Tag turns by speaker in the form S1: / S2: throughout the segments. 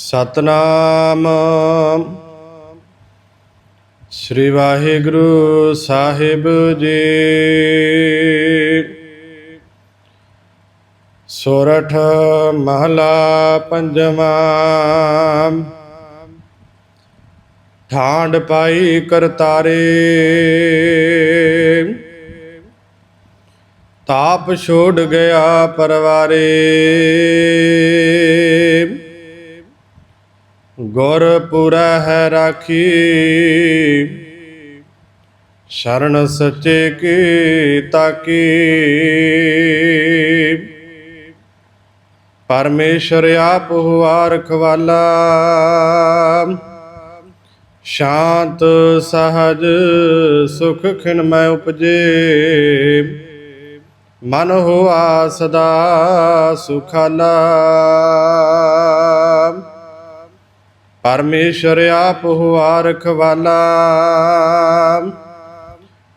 S1: ਸਤਨਾਮ। ਸ੍ਰੀ ਵਾਹਿਗੁਰੂ ਸਾਹਿਬ ਜੀ। ਸੋਰਠ ਮਹਲਾ ਪੰਜਵਾਂ। ਠਾਂਡ ਪਾਈ ਕਰਤਾਰੇ। ਤਾਪ ਛੋੜ ਗਿਆ ਪਰਵਾਰੇ। ਗੁਰ ਪੂਰਾ ਹੈ ਰਾਖੀ। ਸ਼ਰਨ ਸੱਚੇ ਕੀ ਤਾਕੀ। ਪਰਮੇਸ਼ਰ ਆਪ ਹੁਆ ਰਖਵਾਲਾ। ਸ਼ਾਂਤ, ਸਹਜ, ਸੁਖ ਖਿਨ ਮੈਂ ਉਪਜੇ। ਮਨ ਹੋਆ ਸਦਾ ਸੁਖਾਲਾ। ਪਰਮੇਸ਼ਰ ਆਪ ਹੁਆ ਰਖਵਾਲਾ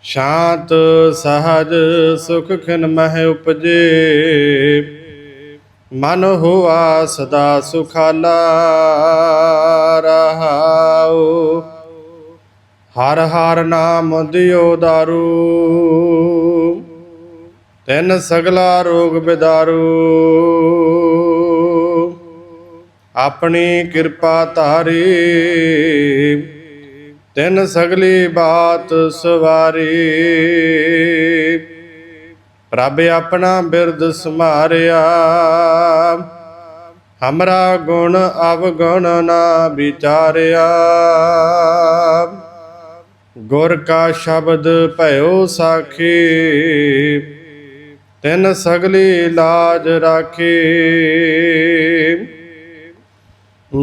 S1: ਸ਼ਾਂਤ, ਸਹਜ ਸੁਖ ਖਿਨ ਮਹਿ ਉਪਜੇ। ਮਨ ਹੋਆ ਸਦਾ ਸੁਖਾਲਾ ਰਹਾਉ। ਹਰ ਹਰ ਨਾਮ ਦਿਓ ਦਾਰੂ। ਤਿੰਨ ਸਗਲਾ ਰੋਗ ਬਿਦਾਰੂ। ਆਪਣੀ ਕਿਰਪਾ ਧਾਰੀ। ਤਿੰਨ ਸਗਲੀ ਬਾਤ ਸਵਾਰੀ। ਪ੍ਰਭ ਆਪਣਾ ਬਿਰਦ ਸਮਾਰਿਆ ਹਮਰਾ ਗੁਣ ਅਵਗੁਣ ਨਾ ਵਿਚਾਰਿਆ। ਗੁਰ ਕਾ ਸ਼ਬਦ ਭਇਓ ਸਾਖੀ। ਤਿੰਨ ਸਗਲੀ ਲਾਜ ਰਾਖੀ।